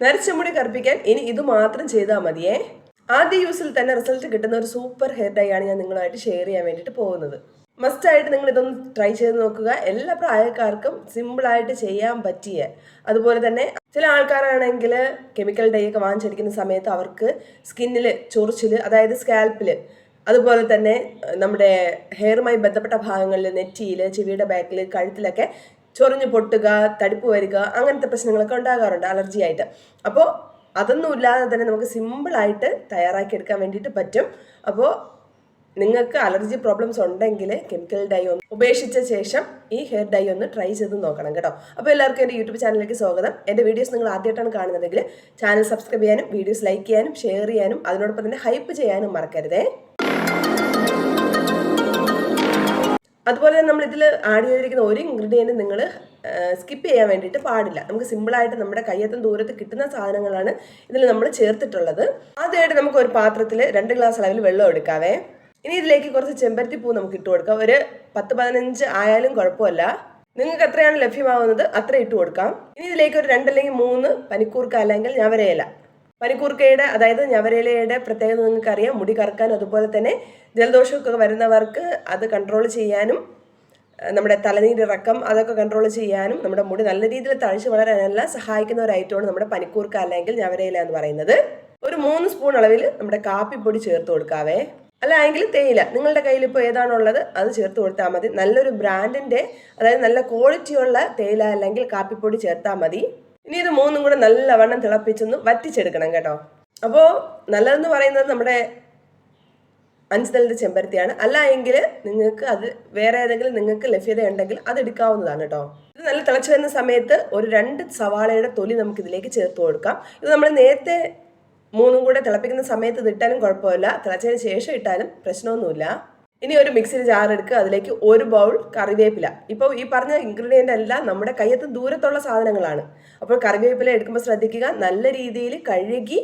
നരച്ച മുടി കറുപ്പിക്കാൻ ഇനി ഇത് മാത്രം ചെയ്താൽ മതിയേ. ആദ്യ യൂസിൽ തന്നെ റിസൾട്ട് കിട്ടുന്ന ഒരു സൂപ്പർ ഹെയർ ഡൈ ആണ് ഞാൻ നിങ്ങളായിട്ട് ഷെയർ ചെയ്യാൻ വേണ്ടിയിട്ട് പോകുന്നത്. മസ്റ്റായിട്ട് നിങ്ങൾ ഇതൊന്ന് ട്രൈ ചെയ്ത് നോക്കുക. എല്ലാ പ്രായക്കാർക്കും സിമ്പിളായിട്ട് ചെയ്യാൻ പറ്റിയ അതുപോലെ തന്നെ ചില ആൾക്കാരാണെങ്കിൽ കെമിക്കൽ ഡൈ ഒക്കെ വാങ്ങിച്ചടിക്കുന്ന സമയത്ത് അവർക്ക് സ്കിന്നിൽ ചൊറിച്ചിൽ അതായത് സ്കാൽപ്പിൽ അതുപോലെ തന്നെ നമ്മുടെ ഹെയറുമായി ബന്ധപ്പെട്ട ഭാഗങ്ങളിൽ നെറ്റിയിൽ ചെവിയുടെ ബാക്കിൽ കഴുത്തിലൊക്കെ ചൊറിഞ്ഞു പൊട്ടുക തടിപ്പ് വരിക അങ്ങനത്തെ പ്രശ്നങ്ങളൊക്കെ ഉണ്ടാകാറുണ്ട് അലർജി ആയിട്ട്. അപ്പോൾ അതൊന്നും ഇല്ലാതെ തന്നെ നമുക്ക് സിമ്പിളായിട്ട് തയ്യാറാക്കി എടുക്കാൻ വേണ്ടിയിട്ട് പറ്റും. അപ്പോൾ നിങ്ങൾക്ക് അലർജി പ്രോബ്ലംസ് ഉണ്ടെങ്കിൽ കെമിക്കൽ ഡൈ ഒന്ന് ഉപേക്ഷിച്ച ശേഷം ഈ ഹെയർ ഡൈ ഒന്ന് ട്രൈ ചെയ്ത് നോക്കണം കേട്ടോ. അപ്പോൾ എല്ലാവർക്കും എന്റെ യൂട്യൂബ് ചാനലിലേക്ക് സ്വാഗതം. എന്റെ വീഡിയോസ് നിങ്ങൾ ആദ്യമായിട്ടാണ് കാണുന്നതെങ്കിൽ ചാനൽ സബ്സ്ക്രൈബ് ചെയ്യാനും വീഡിയോസ് ലൈക്ക് ചെയ്യാനും ഷെയർ ചെയ്യാനും അതിനോടൊപ്പം തന്നെ ഹൈപ്പ് ചെയ്യാനും മറക്കരുതേ. അതുപോലെ തന്നെ നമ്മൾ ഇതിൽ ആഡ് ചെയ്തിരിക്കുന്ന ഒരു ഇൻഗ്രീഡിയന്റ് നിങ്ങൾ സ്കിപ്പ് ചെയ്യാൻ വേണ്ടിയിട്ട് പാടില്ല. നമുക്ക് സിമ്പിളായിട്ട് നമ്മുടെ കയ്യത്തും ദൂരത്ത് കിട്ടുന്ന സാധനങ്ങളാണ് ഇതിൽ നമ്മൾ ചേർത്തിട്ടുള്ളത്. ആദ്യമായിട്ട് നമുക്ക് ഒരു പാത്രത്തിൽ രണ്ട് ഗ്ലാസ് അളവിൽ വെള്ളം എടുക്കാവേ. ഇനി ഇതിലേക്ക് കുറച്ച് ചെമ്പരത്തി പൂ നമുക്ക് ഇട്ട് കൊടുക്കാം. ഒരു പത്ത് പതിനഞ്ച് ആയാലും കുഴപ്പമില്ല. നിങ്ങൾക്ക് എത്രയാണ് ലഭ്യമാവുന്നത് അത്ര ഇട്ട് കൊടുക്കാം. ഇനി ഇതിലേക്ക് ഒരു രണ്ടല്ലെങ്കിൽ മൂന്ന് പനിക്കൂർക്ക അല്ലെങ്കിൽ ഞവരയില. പനിക്കൂർക്കയുടെ അതായത് ഞവരയിലയുടെ പ്രത്യേകത നിങ്ങൾക്ക് അറിയാം മുടി കറക്കാൻ അതുപോലെ തന്നെ ജലദോഷമൊക്കെ വരുന്നവർക്ക് അത് കൺട്രോൾ ചെയ്യാനും നമ്മുടെ നമ്മുടെ തലനീരിറക്കം അതൊക്കെ കൺട്രോൾ ചെയ്യാനും നമ്മുടെ മുടി നല്ല രീതിയിൽ തഴച്ചു വളരാനെല്ലാം സഹായിക്കുന്ന ഒരു ഐറ്റമാണ് നമ്മുടെ പനിക്കൂർക്ക അല്ലെങ്കിൽ ഞവരയില എന്ന് പറയുന്നത്. ഒരു മൂന്ന് സ്പൂൺ അളവിൽ നമ്മുടെ കാപ്പിപ്പൊടി ചേർത്ത് കൊടുക്കാവേ. അല്ലെങ്കിൽ തേയില. നിങ്ങളുടെ കയ്യിൽ ഇപ്പോൾ ഏതാണുള്ളത് അത് ചേർത്ത് കൊടുത്താൽ മതി. നല്ലൊരു ബ്രാൻഡിന്റെ അതായത് നല്ല ക്വാളിറ്റിയുള്ള തേയില അല്ലെങ്കിൽ കാപ്പിപ്പൊടി ചേർത്താൽ മതി. ഇനി ഇത് മൂന്നും കൂടെ നല്ലവണ്ണം തിളപ്പിച്ചൊന്ന് വറ്റിച്ചെടുക്കണം കേട്ടോ. അപ്പോൾ നല്ലതെന്ന് പറയുന്നത് നമ്മുടെ അഞ്ചുതലിന്റെ ചെമ്പരത്തിയാണ്. അല്ല എങ്കിൽ നിങ്ങൾക്ക് അത് വേറെ ഏതെങ്കിലും നിങ്ങൾക്ക് ലഭ്യത ഉണ്ടെങ്കിൽ അത് എടുക്കാവുന്നതാണ് കേട്ടോ. ഇത് നല്ല തിളച്ചു വരുന്ന സമയത്ത് ഒരു രണ്ട് സവാളയുടെ തൊലി നമുക്ക് ഇതിലേക്ക് ചേർത്ത് കൊടുക്കാം. ഇത് നമ്മൾ നേരത്തെ മൂന്നും കൂടെ തിളപ്പിക്കുന്ന സമയത്ത് ഇത് ഇട്ടാലും കുഴപ്പമില്ല. തിളച്ചതിന് ശേഷം ഇട്ടാലും പ്രശ്നമൊന്നുമില്ല. ഇനി ഒരു മിക്സിയിൽ ജാർ എടുക്കുക. അതിലേക്ക് ഒരു ബൗൾ കറിവേപ്പില. ഇപ്പോൾ ഈ പറഞ്ഞ ഇൻഗ്രീഡിയന്റ് എല്ലാം നമ്മുടെ കയ്യത്ത് ദൂരത്തുള്ള സാധനങ്ങളാണ്. അപ്പോൾ കറിവേപ്പില എടുക്കുമ്പോൾ ശ്രദ്ധിക്കുക. നല്ല രീതിയിൽ കഴുകി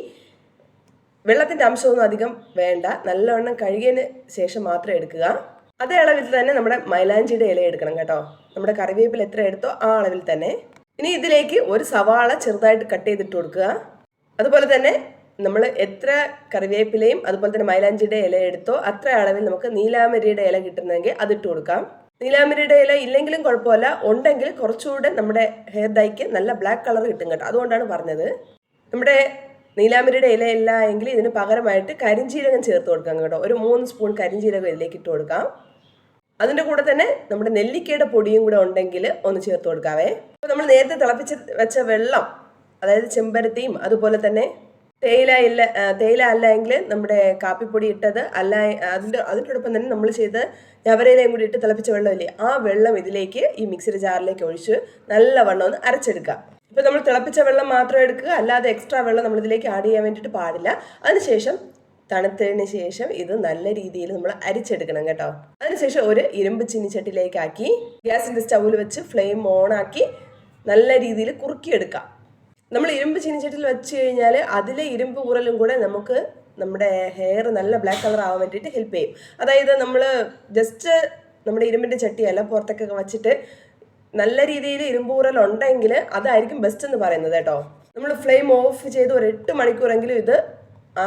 വെള്ളത്തിന്റെ അംശമൊന്നും അധികം വേണ്ട. നല്ലവണ്ണം കഴുകിയതിന് ശേഷം മാത്രം എടുക്കുക. അതേ അളവിൽ തന്നെ നമ്മുടെ മൈലാഞ്ചിയുടെ ഇല എടുക്കണം കേട്ടോ. നമ്മുടെ കറിവേപ്പില എത്ര എടുത്തോ ആ അളവിൽ തന്നെ. ഇനി ഇതിലേക്ക് ഒരു സവാള ചെറുതായിട്ട് കട്ട് ചെയ്തിട്ട് കൊടുക്കുക. അതുപോലെ തന്നെ നമ്മൾ എത്ര കറിവേപ്പിലയും അതുപോലെ തന്നെ മൈലാഞ്ചിയുടെ ഇല എടുത്തോ അത്ര അളവിൽ നമുക്ക് നീലാമരിയുടെ ഇല കിട്ടുന്നെങ്കിൽ അതിട്ട് കൊടുക്കാം. നീലാമരിയുടെ ഇല ഇല്ലെങ്കിലും കുഴപ്പമില്ല. ഉണ്ടെങ്കിൽ കുറച്ചുകൂടെ നമ്മുടെ ഹെയർ ഡൈക്ക് നല്ല ബ്ലാക്ക് കളർ കിട്ടും കേട്ടോ. അതുകൊണ്ടാണ് പറഞ്ഞത്. നമ്മുടെ നീലാമരിയുടെ ഇല ഇല്ല എങ്കിൽ ഇതിന് പകരമായിട്ട് കരിഞ്ചീരകം ചേർത്ത് കൊടുക്കാം കേട്ടോ. ഒരു മൂന്ന് സ്പൂൺ കരിഞ്ചീരകം ഇതിലേക്ക് ഇട്ട് കൊടുക്കാം. അതിന്റെ കൂടെ തന്നെ നമ്മുടെ നെല്ലിക്കയുടെ പൊടിയും കൂടെ ഉണ്ടെങ്കിൽ ഒന്ന് ചേർത്ത് കൊടുക്കാവേ. അപ്പോൾ നമ്മൾ നേരത്തെ തിളപ്പിച്ച് വെച്ച വെള്ളം അതായത് ചെമ്പരത്തിയും അതുപോലെ തന്നെ തേയില ഇല്ല തേയില അല്ല എങ്കിൽ നമ്മുടെ കാപ്പിപ്പൊടി ഇട്ടത് അല്ല അതിന്റെ അതിനോടൊപ്പം തന്നെ നമ്മൾ ചെയ്ത് ഞവരയിലയും കൂടി ഇട്ട് തിളപ്പിച്ച വെള്ളമില്ലേ ആ വെള്ളം ഇതിലേക്ക് ഈ മിക്സിയുടെ ജാറിലേക്ക് ഒഴിച്ച് നല്ലവണ്ണം ഒന്ന് അരച്ചെടുക്കുക. ഇപ്പം നമ്മൾ തിളപ്പിച്ച വെള്ളം മാത്രം എടുക്കുക അല്ലാതെ എക്സ്ട്രാ വെള്ളം നമ്മൾ ഇതിലേക്ക് ആഡ് ചെയ്യാൻ വേണ്ടിയിട്ട് പാടില്ല. അതിനുശേഷം തണുത്തതിന് ശേഷം ഇത് നല്ല രീതിയിൽ നമ്മൾ അരിച്ചെടുക്കണം കേട്ടോ. അതിനുശേഷം ഒരു ഇരുമ്പ് ചീനിച്ചട്ടിയിലേക്കാക്കി ഗ്യാസിന്റെ സ്റ്റൗവിൽ വെച്ച് ഫ്ലെയിം ഓണാക്കി നല്ല രീതിയിൽ കുറുക്കിയെടുക്കാം. നമ്മൾ ഇരുമ്പ് ചീനിച്ചട്ടിൽ വെച്ച് കഴിഞ്ഞാൽ അതിലെ ഇരുമ്പ് ഊറലും കൂടെ നമുക്ക് നമ്മുടെ ഹെയർ നല്ല ബ്ലാക്ക് കളർ ആവാൻ വേണ്ടിയിട്ട് ഹെൽപ്പ് ചെയ്യും. അതായത് നമ്മൾ ജസ്റ്റ് നമ്മുടെ ഇരുമ്പിന്റെ ചട്ടിയല്ല പുറത്തൊക്കെ വച്ചിട്ട് നല്ല രീതിയിൽ ഇരുമ്പൂറൽ ഉണ്ടെങ്കിൽ അതായിരിക്കും ബെസ്റ്റ് എന്ന് പറയുന്നത് കേട്ടോ. നമ്മൾ ഫ്ലെയിം ഓഫ് ചെയ്ത് ഒരു എട്ട് മണിക്കൂറെങ്കിലും ഇത് ആ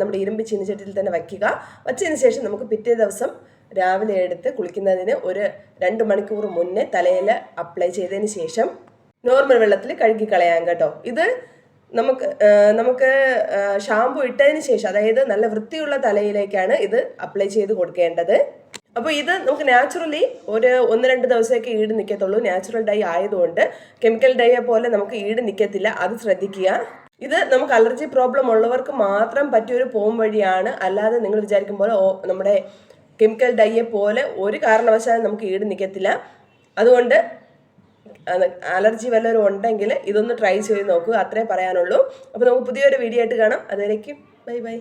നമ്മുടെ ഇരുമ്പ് ചീനിച്ചട്ടിയിൽ തന്നെ വയ്ക്കുക. വച്ചതിന് ശേഷം നമുക്ക് പിറ്റേ ദിവസം രാവിലെ എടുത്ത് കുളിക്കുന്നതിന് ഒരു രണ്ട് മണിക്കൂർ മുന്നേ തലയിൽ അപ്ലൈ ചെയ്തതിന് ശേഷം നോർമൽ വെള്ളത്തിൽ കഴുകി കളയാം കേട്ടോ. ഇത് നമുക്ക് നമുക്ക് ഷാമ്പു ഇട്ടതിന് ശേഷം അതായത് നല്ല വൃത്തിയുള്ള തലയിലേക്കാണ് ഇത് അപ്ലൈ ചെയ്ത് കൊടുക്കേണ്ടത്. അപ്പോൾ ഇത് നമുക്ക് നാച്ചുറലി ഒരു ഒന്ന് രണ്ട് ദിവസമൊക്കെ ഈട് നിൽക്കത്തുള്ളൂ. നാച്ചുറൽ ഡൈ ആയതുകൊണ്ട് കെമിക്കൽ ഡൈയെ പോലെ നമുക്ക് ഈട് നിൽക്കത്തില്ല. അത് ശ്രദ്ധിക്കുക. ഇത് നമുക്ക് അലർജി പ്രോബ്ലം ഉള്ളവർക്ക് മാത്രം പറ്റിയൊരു പോം വഴിയാണ്. അല്ലാതെ നിങ്ങൾ വിചാരിക്കുമ്പോൾ പോലെ നമ്മുടെ കെമിക്കൽ ഡൈയെ പോലെ ഒരു കാരണവശാലും നമുക്ക് ഈട് നിൽക്കത്തില്ല. അതുകൊണ്ട് അത് അലർജി വല്ലവരും ഉണ്ടെങ്കിൽ ഇതൊന്ന് ട്രൈ ചെയ്ത് നോക്കുക അത്രേ പറയാനുള്ളൂ. അപ്പോൾ നമുക്ക് പുതിയൊരു വീഡിയോ ആയിട്ട് കാണാം. അതുവരേക്കും ബൈ ബൈ